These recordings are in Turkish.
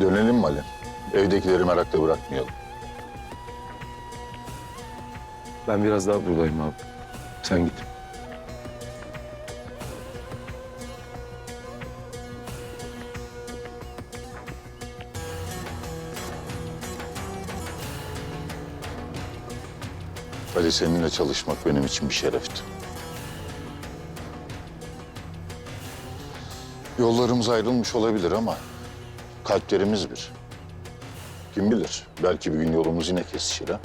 Dönelim mi Ali? Evdekileri merakla bırakmayalım. Ben biraz daha buradayım abi. Sen git. Ali seninle çalışmak benim için bir şerefti. Yollarımız ayrılmış olabilir ama kalplerimiz bir. Kim bilir belki bir gün yolumuz yine kesişir ha.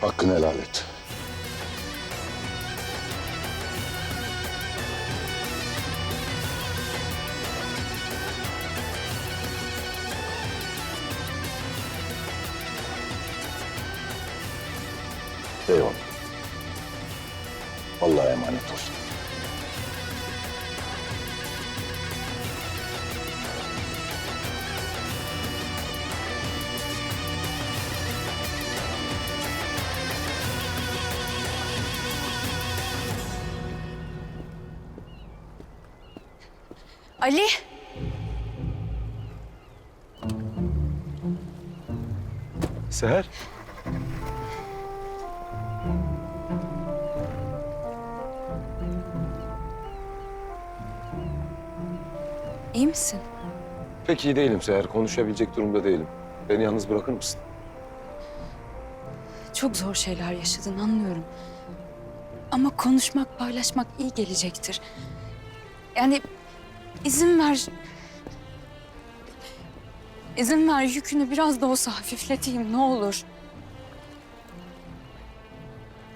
Hakkını helal et. Eyvallah. Allah'a emanet olsun. Ali. Seher. iyi misin? Pek iyi değilim Seher. Konuşabilecek durumda değilim. Beni yalnız bırakır mısın? Çok zor şeyler yaşadın anlıyorum. Ama konuşmak, paylaşmak iyi gelecektir. Yani izin ver. İzin ver yükünü biraz da olsa hafifleteyim ne olur.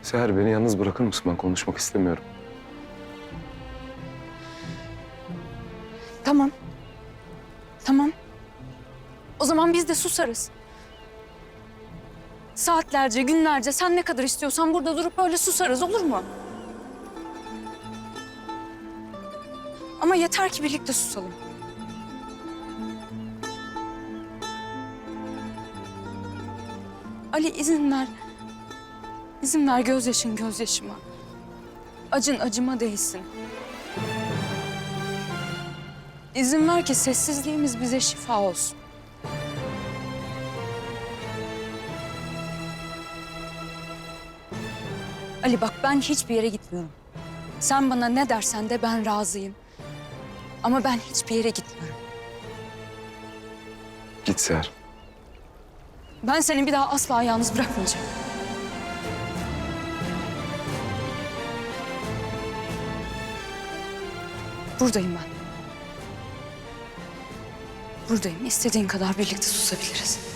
Seher beni yalnız bırakır mısın? Ben konuşmak istemiyorum. Tamam. Tamam. O zaman biz de susarız. Saatlerce, günlerce sen ne kadar istiyorsan burada durup öyle susarız olur mu? Ama yeter ki birlikte susalım. Ali izin ver. İzin ver gözyaşın gözyaşıma. Acın acıma değsin. İzin ver ki sessizliğimiz bize şifa olsun. Ali bak ben hiçbir yere gitmiyorum. Sen bana ne dersen de ben razıyım. Ama ben hiçbir yere gitmiyorum. Git Seher. Ben seni bir daha asla yalnız bırakmayacağım. Buradayım ben. Buradayım. İstediğin kadar birlikte susabiliriz.